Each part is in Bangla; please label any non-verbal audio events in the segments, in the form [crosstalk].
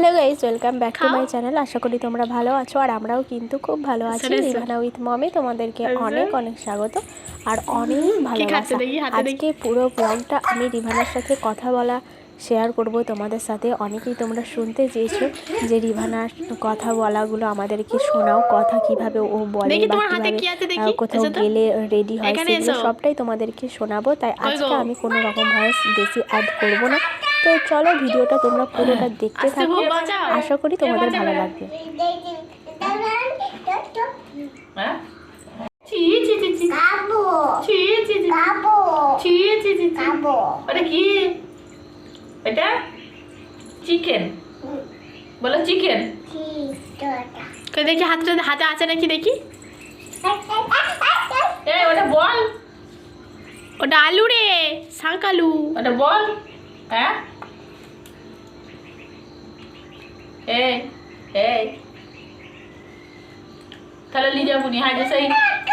Hello guys welcome back to my channel আশা করি তোমরা ভালো আছো আর আমরাও কিন্তু খুব ভালো আছি। রিভানা উইথ মমে তোমাদেরকে অনেক অনেক স্বাগত আর অনেক ভালোবাসা। আজকে পুরো ব্লগটা আমি রিভানার সাথে কথা বলা শেয়ার করব তোমাদের সাথে। অনেকেই তোমরা শুনতে চেয়েছো যে রিভানার কথা বলাগুলো আমাদেরকে শোনাও কথা কীভাবে ও বলে বা কীভাবে, কোথাও গেলে রেডি হয় সেগুলো সবটাই তোমাদেরকে শোনাবো তাই আজকে আমি কোনো রকম ভয়েস বেশি অ্যাড করব না। তো চলো ভিডিওটা তোমরা পুরোটা দেখতে থাকো। আশা করি তোমাদের ভালো লাগবে। হ্যাঁ? ওটা কি? এটা চিকেন। বলো চিকেন. দেখি হাতটা হাতে আছে নাকি দেখি? ওটা বল। [laughs] ওটা আলু রে শাঁক আলু। ওটা বল। হ্যাঁ? এই এই। তাহলে লিজাবুনি হাজে সেই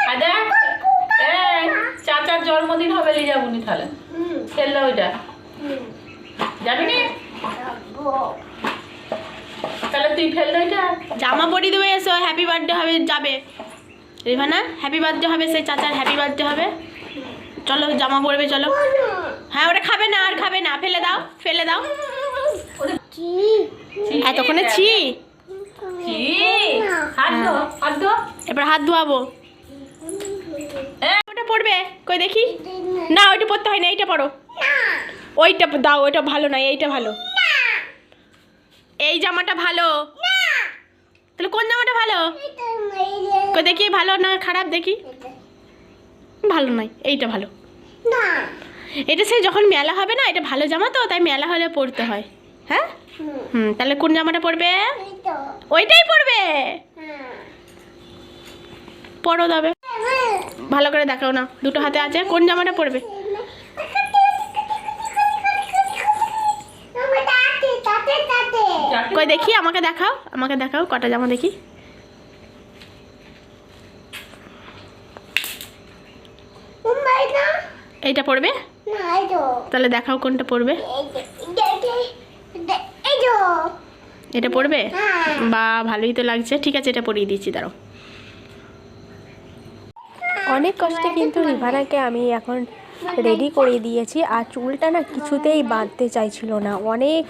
হাজা এই চাচার জন্মদিন হবে লিজাবুনি তাহলে। ফেলল ওইটা। যাবি নি? তাহলে তুই ফেলল ওইটা? জামা পরিয়ে দেবে এসো হ্যাপি বার্থডে হবে যাবে। রিভানা হ্যাপি বার্থডে হবে সেই চাচার হ্যাপি বার্থডে হবে। চলো জামা পরবে চলো। হ্যাঁ ওটা খাবে না আর খাবে না। ফেলে দাও ফেলে দাও। এতক্ষণে ছি। এবার হাত ধোয়াবো। এ, ওটা পড়বে? কই দেখি? না। ওইটা পড়তে হয় না এইটা পড়ো। ওইটা দাও ওইটা ভালো নয় এইটা ভালো। এই জামাটা ভালো। তাহলে কোন জামাটা ভালো? কই দেখি ভালো না খারাপ দেখি? ভালো নয় এইটা ভালো। এটা সেই যখন মেলা হবে না, এটা ভালো জামা তো, তাই মেলা হলে পরতে হয়। হ্যাঁ? হুম, তাহলে কোন জামাটা পরবে? ওইটাই পরবে? পরো তবে। ভালো করে দেখাও না, দুটো হাতে আছে, কোন জামাটা পরবে? কই দেখি, আমাকে দেখাও আমাকে দেখাও, কটা জামা দেখি। এইটা পড়বে? তাহলে দেখাও কোনটা পড়বে। এটা পড়বে? বা ভালোই তো লাগছে। ঠিক আছে এটা পড়িয়ে দিচ্ছি দাঁড়াও। অনেক কষ্টে কিন্তু রিভানাকে আমি এখন রেডি করে দিয়েছি। আর চুলটা না কিছুতেই বাঁধতে চাইছিল না। অনেক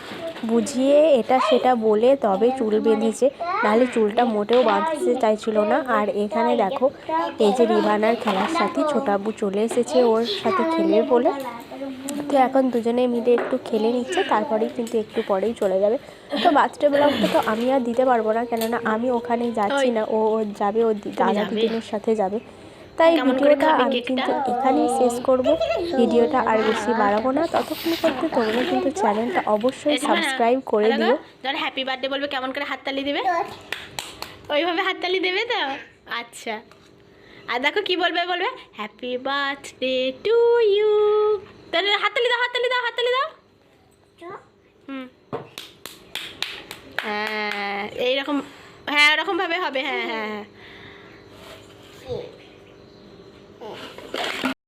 বুঝিয়ে এটা সেটা বলে তবে চুল বেঁধেছে। নাহলে চুলটা মোটেও বাঁধতে চাইছিল না। আর এখানে দেখো এই যে রিভানার খেলার সাথে ছোটাবু চলে এসেছে ওর সাথে খেলে বলে। তো এখন দুজনে মিলে একটু খেলে নিচ্ছে তারপরেই কিন্তু একটু পরেই চলে যাবে। তো বার্থডে ব্লগটা তো আমি আর দিতে পারব না। কেননা আমি ওখানে যাচ্ছি না। ও যাবে ও দাদা? দিদিনের সাথে যাবে। তাই কেমন করে ভিডিওটা আমি? কিন্তু এখানেই শেষ করব। ভিডিওটা আর বেশি বাড়াবো না। ততক্ষণ করতে তোমরা কিন্তু চ্যানেলটা অবশ্যই সাবস্ক্রাইব করে দিও। ধর হ্যাপি বার্থডে বলবে কেমন করে হাততালি দেবে? ওইভাবে হাততালি দেবে তো? আচ্ছা। আর দেখো কি বলবে বলবে হ্যাপি বার্থডে টু ইউ তাহলে হাততালি দাও হাততালি দাও হাততালি দাও। হুম। হ্যাঁ এইরকম হ্যাঁ ওরকম ভাবে হবে হ্যাঁ হ্যাঁ হ্যাঁ। Oh.